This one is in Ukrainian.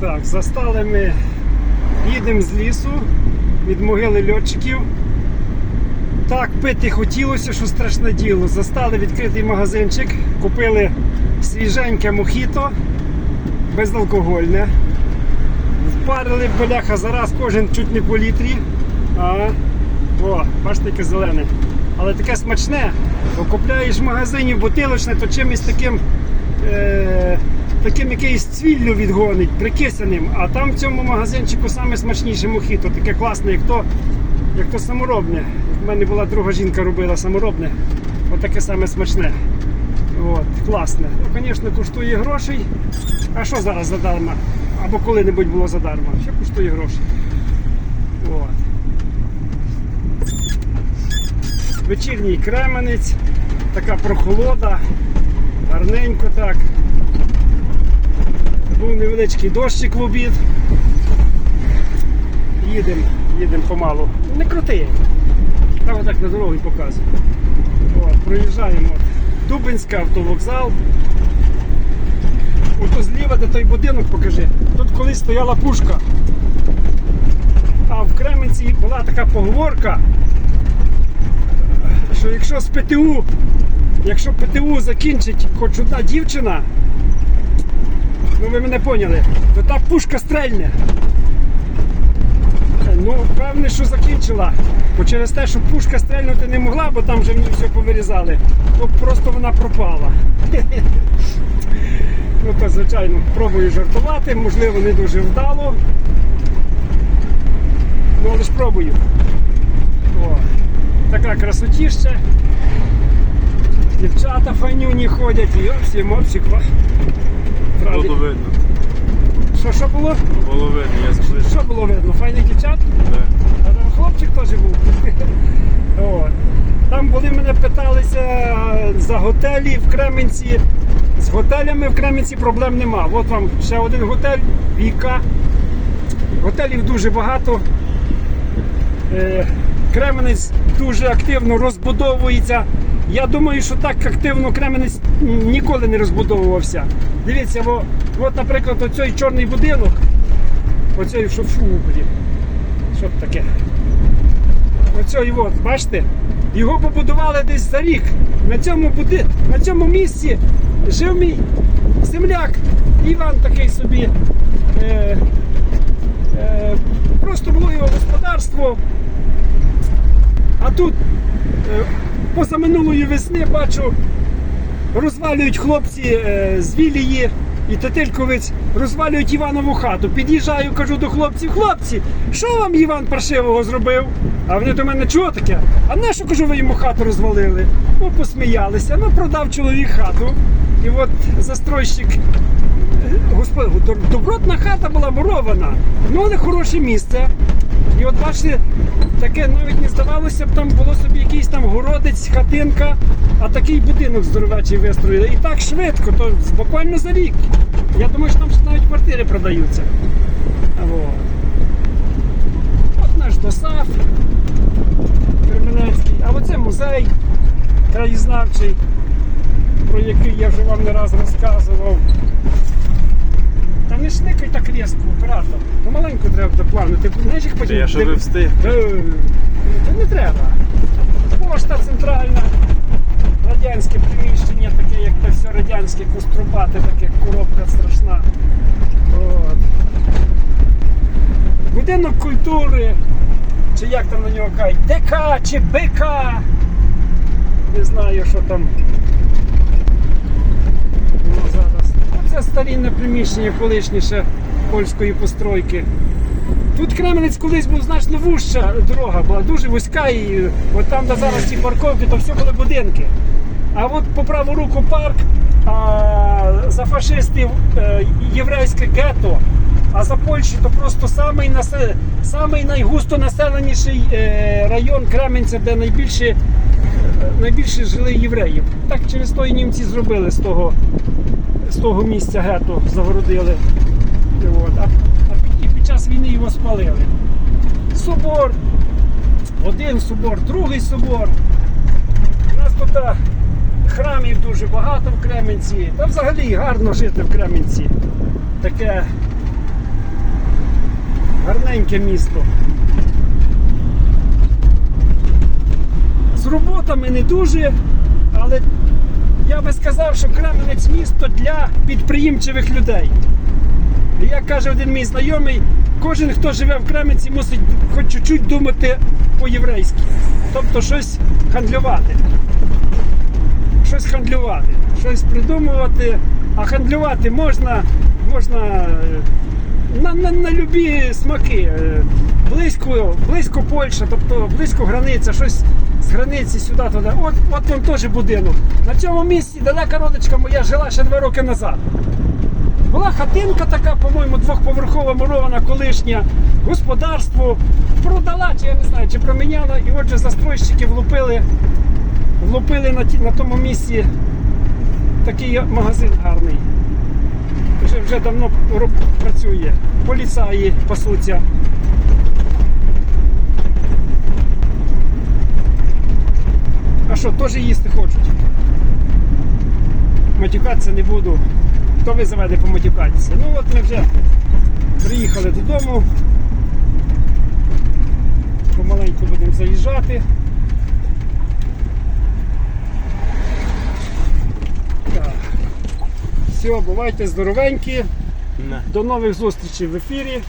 Так, застали ми, їдемо з лісу від могили льотчиків. Так, пити хотілося, що страшне діло. Застали відкритий магазинчик, купили свіженьке мохіто, безалкогольне. Впарили бляха зараз кожен чуть не по літрі. А, о, бачите, яке зелене. Але таке смачне, бо купляєш в магазині бутилочне, то чимось таким, е, таким якийсь цвіллю відгонить, прикисаним. А там в цьому магазинчику саме смачніше мохіто, таке класне, як то, як то саморобне. У мене була друга жінка робила саморобне, отаке саме смачне. От, класне. Ну, звісно, коштує грошей. А що зараз задарма? Або коли-небудь було задарма. Що коштує грошей? От. Вечірній кременець, така прохолода, гарненько так. Був невеличкий дощик в обід. Їдемо, їдемо помалу. Не крути. Там отак на дорогу і показую. От, проїжджаємо. Дубинська автовокзал. Ото зліва, де той будинок покажи. Тут колись стояла пушка. А в Кременці була така поговорка, що якщо з ПТУ, якщо ПТУ закінчить хоч одна дівчина, ну ви мене поняли, то та пушка стрельне. Ну, певне, що закінчила. Бо через те, що пушка стрельнути не могла, бо там вже в ній все повирізали, то просто вона пропала. Ну, то, звичайно, пробую жартувати, можливо, не дуже вдало. Ну, але ж пробую. О, така красотіща. Дівчата файнюні ходять, і всі мопсі ква. Було видно. Що, що було? Було видно, я зблизь. Що було видно? Файних дівчат? А там хлопчик теж був. О. Там були мене питалися за готелі в Кременці. З готелями в Кременці проблем нема. От вам ще один готель, Віка. Готелів дуже багато. Е, Кременець дуже активно розбудовується. Я думаю, що так активно Кременець ніколи не розбудовувався. Дивіться, бо, от, наприклад, оцей чорний будинок. Оцей що фу, блін. Що таке? Оцей от, бачите? Його побудували десь за рік. На цьому буди... на цьому місці жив мій земляк. Іван такий собі. Е... Е... Просто було його господарство. А тут е... позаминулої весни бачу, розвалюють хлопці е... з Вілії і Тетельковець розвалюють Іванову хату. Під'їжджаю, кажу до хлопців, хлопці, що вам Іван паршивого зробив? А вони до мене чого таке? А на що кажу, ви йому хату розвалили? Ну, посміялися, ну продав чоловік хату. І от застройщик, господи, добротна хата була мурована, ну але хороше місце. І от бачите, таке навіть не здавалося б, там було собі якийсь там городець, хатинка, а такий будинок здоровечий вистроїли. І так швидко, то буквально за рік. Я думаю, що там ще навіть квартири продаються. Во. От наш ДОСАФ Кременецький, а оце музей краєзнавчий, про який я вже вам не раз розказував. Та не шникай так різко, оператор. Помаленьку треба доплавнути. Знаєш, як потім. Я щоб ви встиг. Е, Та не треба. Пошта центральна, радянське приміщення, таке, як те все радянське, кострубате, таке коробка страшна. От. Будинок культури, чи як там на нього кажуть, ДК чи БК. Не знаю, що там. Ну, Оце старінне приміщення колишнє ще польської постройки. Тут Кременець колись був значно вужча дорога, була дуже вузька, і от там, де зараз ці парковки, то все були будинки. А от по праву руку парк, а за фашистів е, єврейське гетто, а за Польщі то просто самий, насе... самий найгусто населеніший е, район Кременця, де найбільше, найбільше жили євреїв. Так через то і німці зробили з того, з того місця гетто, загородили. От. А, а і під час війни його спалили. Собор, один собор, другий собор. У нас тут храмів дуже багато в Кременці. Та взагалі гарно жити в Кременці. Таке гарненьке місто. З роботами не дуже, але я би сказав, що Кременець місто для підприємчивих людей. Як каже один мій знайомий, кожен, хто живе в Кременці, мусить хоч чуть-чуть думати по-єврейськи. Тобто щось хандлювати. Щось хандлювати, щось придумувати. А хандлювати можна, можна е, на, на, на любі смаки. Е, Близько, близько Польща, тобто близько границя, щось з границі сюди туди. От, от вам теж будинок. На цьому місці далека родичка моя жила ще два роки назад. Була хатинка така, по-моєму, двохповерхова мурована колишня, господарство. Продала, чи я не знаю, чи проміняла. І отже, застройщики влупили, влупили на, ті, на тому місці такий магазин гарний. Вже, вже давно працює. Поліцаї пасуться. Що, теж їсти хочуть? Матюкатися не буду. Хто ви заведе поматюкатися? Ну от ми вже приїхали додому. Помаленьку будемо заїжджати. Так. Все, бувайте здоровенькі. Не. До нових зустрічей в ефірі.